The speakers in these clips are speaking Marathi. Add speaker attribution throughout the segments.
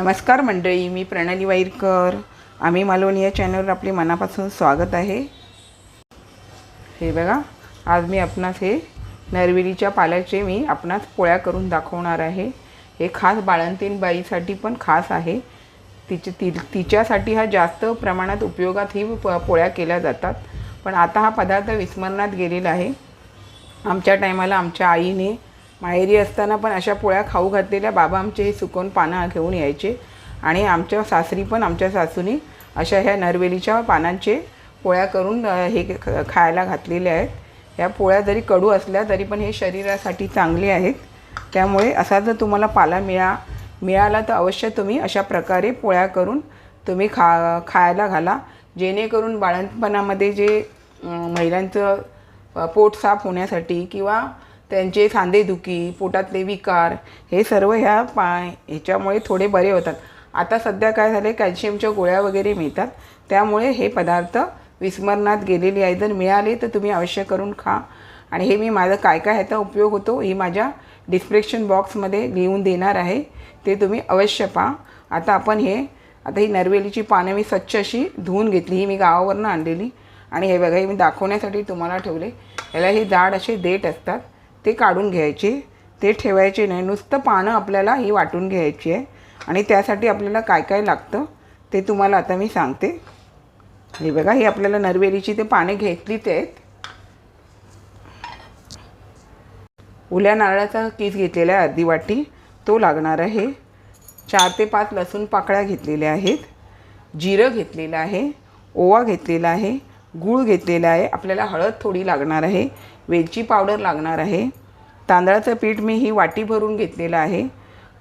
Speaker 1: नमस्कार मंडळी मी प्रणाली वाईरकर. आम्ही मालवणी या चॅनलवर आपले मनापासून स्वागत आहे. हे बघा आज मी आपणास हे नरविरीच्या पाल्याचे मी आपणास पोळ्या करून दाखवणार आहे. हे खास बाळंतीन बाईसाठी पण खास आहे. तिचे ति तिच्यासाठी हा जास्त प्रमाणात उपयोगात ही प पोळ्या केल्या जातात. पण आता हा पदार्थ विस्मरणात गेलेला आहे. आमच्या टायमाला आमच्या आईने माहेरी असताना पण अशा पोळ्या खाऊ घातलेल्या बाबा आमचे हे सुकवून पानं घेऊन यायचे. आणि आमच्या सासरी पण आमच्या सासूनी अशा ह्या नरवेलीच्या पानांचे पोळ्या करून हे ख- खायला घातलेले आहेत. ह्या पोळ्या जरी कडू असल्या तरी पण हे शरीरासाठी चांगले आहेत. त्यामुळे असा जर तुम्हाला पाला मिळा मिळाला तर अवश्य तुम्ही अशा प्रकारे पोळ्या करून तुम्ही खा खायला घाला. जेणेकरून बाळंतपणामध्ये जे महिलांचं पोट साफ होण्यासाठी किंवा त्यांचे सांधेदुखी पोटातले विकार हे सर्व ह्या पा ह्याच्यामुळे थोडे बरे होतात. आता सध्या काय झाले कॅल्शियमच्या गोळ्या वगैरे मिळतात. त्यामुळे हे पदार्थ विस्मरणात गेलेले आहे जर मिळाले तर तुम्ही अवश्य करून खा. आणि हे मी माझं काय काय ह्याचा उपयोग होतो ही माझ्या डिस्क्रिप्शन बॉक्समध्ये लिहून देणार आहे. ते तुम्ही अवश्य पहा. आता आपण हे आता ही नरवेलीची पानं मी स्वच्छ अशी धुवून घेतली. ही मी गावावरनं आणलेली. आणि हे बघा हे मी दाखवण्यासाठी तुम्हाला ठेवले. याला हे जाड असे देठ असतात. ते काढून घ्यायचे. ते ठेवायचे नाही. नुसतं पानं आपल्याला ही वाटून घ्यायची आहे. आणि त्यासाठी आपल्याला काय काय लागतं ते तुम्हाला आता मी सांगते. हे बघा ही आपल्याला नरवेलीची ते पाने घेतलीच आहेत. उल्या नारळाचा किस घेतलेला आहे अर्धी वाटी. तो लागणार आहे. चार ते पाच लसूण पाकळ्या घेतलेल्या आहेत. जिरं घेतलेलं आहे. ओवा घेतलेला आहे. गूळ घेतलेला आहे. आपल्याला हळद थोडी लागणार आहे. वेलची पावडर लागणार आहे. तांदळाचं पीठ मी ही वाटी भरून घेतलेलं आहे.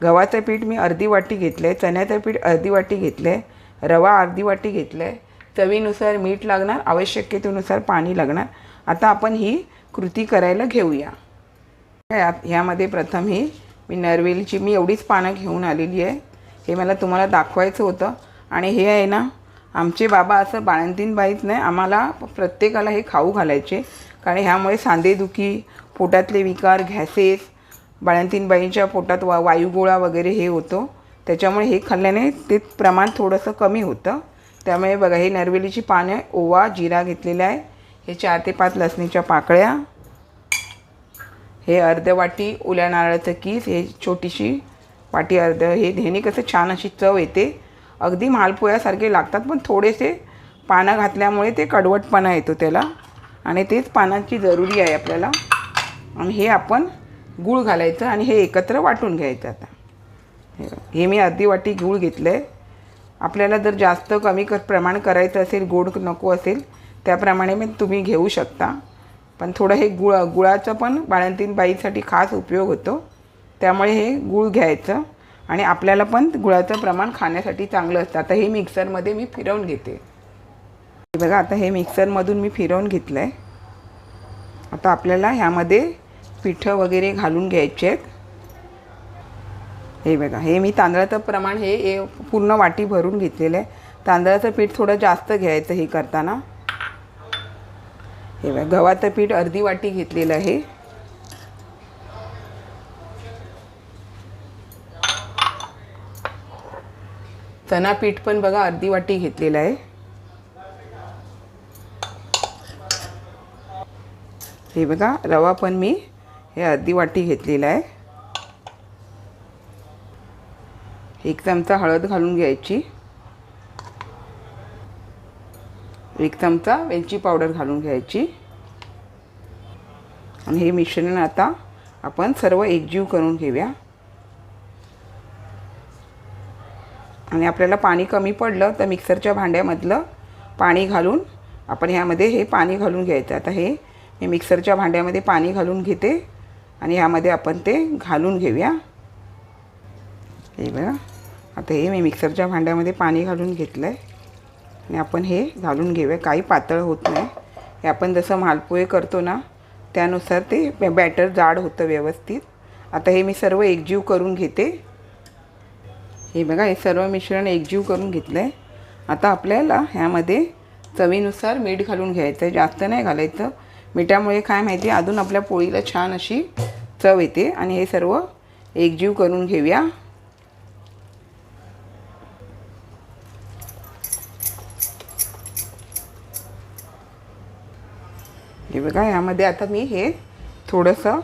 Speaker 1: गव्हाचं पीठ मी अर्धी वाटी घेतलं आहे चण्याचं पीठ अर्धी वाटी घेतलं आहे रवा अर्धी वाटी घेतलं आहे चवीनुसार मीठ लागणार. आवश्यकतेनुसार पाणी लागणार. आता आपण ही कृती करायला घेऊया. ह्यामध्ये प्रथम ही मी नरवेलीची मी एवढीच पानं घेऊन आलेली आहे. हे मला तुम्हाला दाखवायचं होतं. आणि हे आहे ना आमचे बाबा असं बाळंतीन बाईच नाही आम्हाला प्रत्येकाला हे खाऊ घालायचे. कारण ह्यामुळे सांधेदुखी पोटातले विकार घॅसेस बाळंतीनबाईंच्या पोटात वा वायुगोळा वगैरे हे होतो. त्याच्यामुळे हे खाल्ल्याने ते प्रमाण थोडंसं कमी होतं. त्यामुळे बघा हे नरवेलीची पानं ओवा जिरा घेतलेला आहे. हे चार ते पाच लसणीच्या पाकळ्या. हे अर्ध वाटी ओल्या नारळाचं कीस हे छोटीशी वाटी अर्ध. हे ह्याने कसं छान अशी चव येते. अगदी मालपोयासारखे लागतात पण थोडेसे पानं घातल्यामुळे ते कडवटपणा येतो त्याला. आणि तेच पानांची जरुरी आहे आपल्याला. आणि हे आपण गूळ घालायचं आणि हे एकत्र वाटून घ्यायचं आता. हे मी अर्धी वाटी गूळ घेतलं आहे आपल्याला जर जास्त कमी कर प्रमाण करायचं असेल गोड नको असेल त्याप्रमाणे मी तुम्ही घेऊ शकता. पण थोडं हे गुळ गुळाचं पण बाळंतीन बाईसाठी खास उपयोग होतो. त्यामुळे हे गूळ घ्यायचं आणि आपल्याला पण गुळाचं प्रमाण खाण्यासाठी चांगलं असतं. आता हे मिक्सरमध्ये मी फिरवून घेते. बघा आता हे मिक्सरमधून मी फिरवून घेतलं आहे आता आपल्याला ह्यामध्ये पिठं वगैरे घालून घ्यायचे आहेत. हे बघा हे मी तांदळाचं प्रमाण हे हे पूर्ण वाटी भरून घेतलेलं आहे. तांदळाचं पीठ थोडं जास्त घ्यायचं हे करताना. हे बघा गव्हाचं पीठ अर्धी वाटी घेतलेलं आहे. चना पीठ पण बघा अर्धी वाटी घेतलेलं आहे. हे बघा रवा पण मी हे अर्धी वाटी घेतलेला आहे. एक चमचा हळद घालून घ्यायची. एक चमचा वेलची पावडर घालून घ्यायची. आणि हे मिश्रण आता आपण सर्व एकजीव करून घेऊया. आणि आपल्याला पाणी कमी पडलं तर मिक्सरच्या भांड्यामधलं पाणी घालून आपण ह्यामध्ये हे पाणी घालून घ्यायचं. आता हे मी मिक्सरच्या भांड्यामध्ये पाणी घालून घेते आणि ह्यामध्ये आपण ते घालून घेऊया. हे बघा आता हे मी मिक्सरच्या भांड्यामध्ये पाणी घालून घेतलं आहे आणि आपण हे घालून घेऊया. काही पातळ होत नाही. हे आपण जसं मालपोहे करतो ना त्यानुसार ते बॅटर जाड होतं व्यवस्थित. आता हे मी सर्व एकजीव करून घेते. हे बघा हे सर्व मिश्रण एकजीव करून घेतलं आहे आता आपल्याला ह्यामध्ये चवीनुसार मीठ घालून घ्यायचं आहे जास्त नाही घालायचं. मिठामुळे काय माहिती आहे अजून आपल्या पोळीला छान अशी चव येते. आणि हे सर्व एकजीव करून घेऊया. हे बघा यामध्ये आता मी हे थोडंसं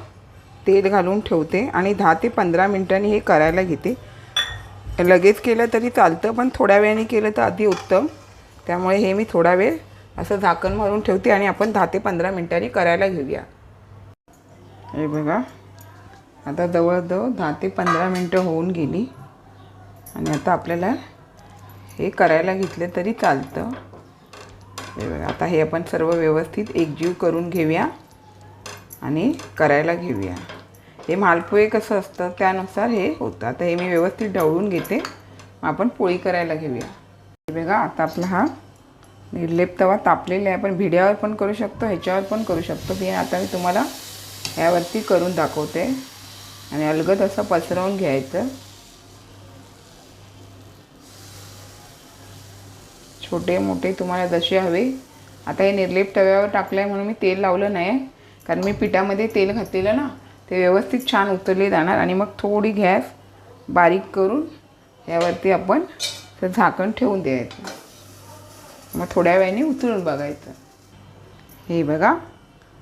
Speaker 1: तेल घालून ठेवते आणि दहा ते पंधरा मिनटांनी हे करायला घेते. लगेच केलं तरी चालतं पण थोड्या वेळाने केलं तर अति उत्तम त्यामुळे हे मी थोडा वेळ असं झाकण मारून ठेवते आणि आपण दहा ते पंधरा मिनटांनी करायला घेऊया. हे बघा. आता जवळजवळ दहा ते पंधरा मिनटं होऊन गेली. आणि आता आपल्याला हे करायला घेतलं तरी चालतं. हे बघा. आता हे आपण सर्व व्यवस्थित एकजीव करून घेऊया आणि करायला घेऊया. हे मालपोहे कसं असतं त्यानुसार हे होतं. आता हे मी व्यवस्थित ढवळून घेते. आपण पोळी करायला घेऊया. हे बघा. आता आपला हा निर्लेप तवा तापलेला आहे आपण भिड्यावर पण करू शकतो ह्याच्यावर पण करू शकतो. मी आता मी तुम्हाला ह्यावरती करून दाखवते. आणि अलगद असं पसरवून घ्यायचं. छोटे मोठे तुम्हाला जसे हवे. आता हे निर्लेप तव्यावर टाकलं आहे म्हणून मी तेल लावलं नाही. कारण मी पिठामध्ये तेल घातलेलं ना ते व्यवस्थित छान उतरले जाणार. आणि मग थोडी गॅस बारीक करून यावरती आपण झाकण ठेवून द्यायचं. मग थोड्या वेळाने उतरून बघायचं. हे बघा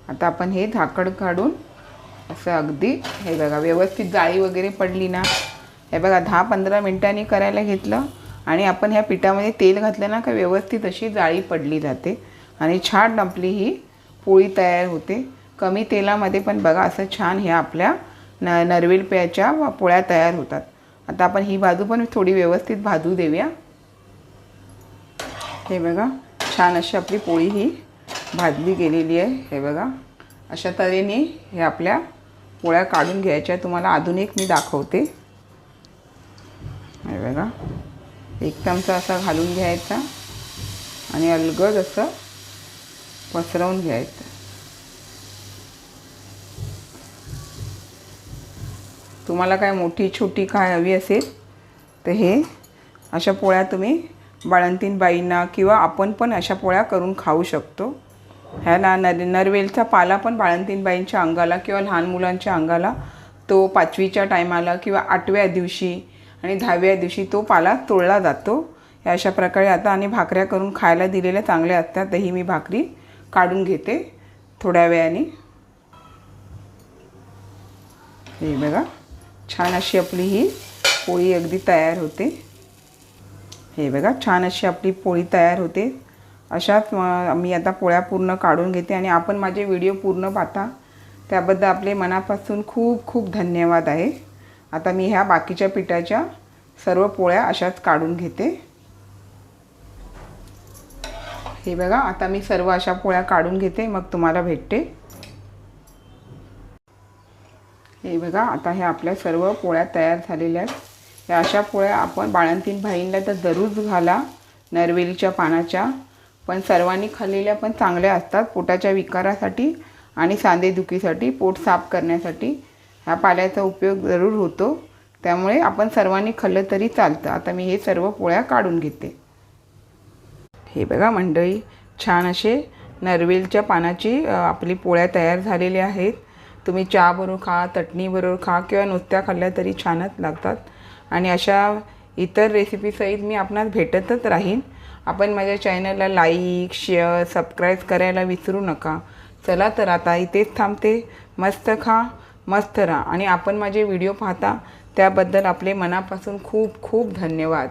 Speaker 1: आता आपण हे झाकड काढून असं अगदी हे बघा व्यवस्थित जाळी वगैरे पडली ना. हे बघा दहा पंधरा मिनटांनी करायला घेतलं आणि आपण ह्या पिठामध्ये तेल घातलं ना का व्यवस्थित अशी जाळी पडली जाते. आणि छान आपली ही पोळी तयार होते. कमी तेलामध्ये पण बघा असं छान ह्या आपल्या न नरवेल प्याच्या पोळ्या तयार होतात. आता आपण ही बाजू पण थोडी व्यवस्थित भाजू देऊया. हे बघा छान अशी आपली पोळी ही भाजली गेलेली आहे. हे बघा अशा तऱ्हेने हे आपल्या पोळ्या काढून घ्यायच्या तुम्हाला अजून एक मी दाखवते. हे बघा एक चमचा असा घालून घ्यायचा आणि अलगद असं पसरवून घ्यायचं. तुम्हाला काय मोठी छोटी काय हवी असेल तर हे अशा पोळ्या तुम्ही बाळंतीनबाईंना किंवा आपण पण अशा पोळ्या करून खाऊ शकतो. ह्या ना? नर नरवेलचा पाला पण बाळंतीनबाईंच्या अंगाला किंवा लहान मुलांच्या अंगाला तो पाचवीच्या टायमाला किंवा आठव्या दिवशी आणि दहाव्या दिवशी तो पाला तोडला जातो. या अशा प्रकारे आता आणि भाकऱ्या करून खायला दिलेल्या चांगल्या असतात. तही मी भाकरी काढून घेते थोड्या वेळाने. हे बघा छान अशी आपली ही पोळी अगदी तयार होते. हे बघा छान अशी आपली पोळी तयार होते. अशाच मी आता पोळ्या पूर्ण काढून घेते आणि आपण माझे व्हिडिओ पूर्ण पाहता. त्याबद्दल आपले मनापासून खूप खूप धन्यवाद आहे. आता मी ह्या बाकीच्या पिठाच्या सर्व पोळ्या अशाच काढून घेते. हे बघा आता मी सर्व अशा पोळ्या काढून घेते मग तुम्हाला भेटते. हे बघा आता ह्या आपल्या सर्व पोळ्या तयार झालेल्या आहेत. या अशा पोळ्या आपण बाळंतीन भाईंना तर जरूर घाला नरवेलीच्या पानाच्या. पण सर्वांनी खाल्लेल्या पण चांगल्या असतात पोटाच्या विकारासाठी आणि सांधेदुखीसाठी पोट साफ करण्यासाठी. ह्या पाल्याचा उपयोग जरूर होतो. त्यामुळे आपण सर्वांनी खाल्लं तरी चालतं. आता मी हे सर्व पोळ्या काढून घेते. हे बघा मंडळी छान असे नरवेलच्या पानाची आपली पोळ्या तयार झालेल्या आहेत. तुम्ही चहाबरोबर खा चटणीबरोबर खा किंवा नुसत्या खाल्ल्या तरी छानच लागतात. आणि अशा इतर रेसिपीसहित मी आपणास भेटतच राहीन. आपण माझ्या चॅनलला लाईक शेअर सबस्क्राईब करायला विसरू नका. चला तर आता इथेच थांबते. मस्त खा मस्त राहा. आणि आपण माझे व्हिडिओ पाहता त्याबद्दल आपले मनापासून खूप खूप धन्यवाद.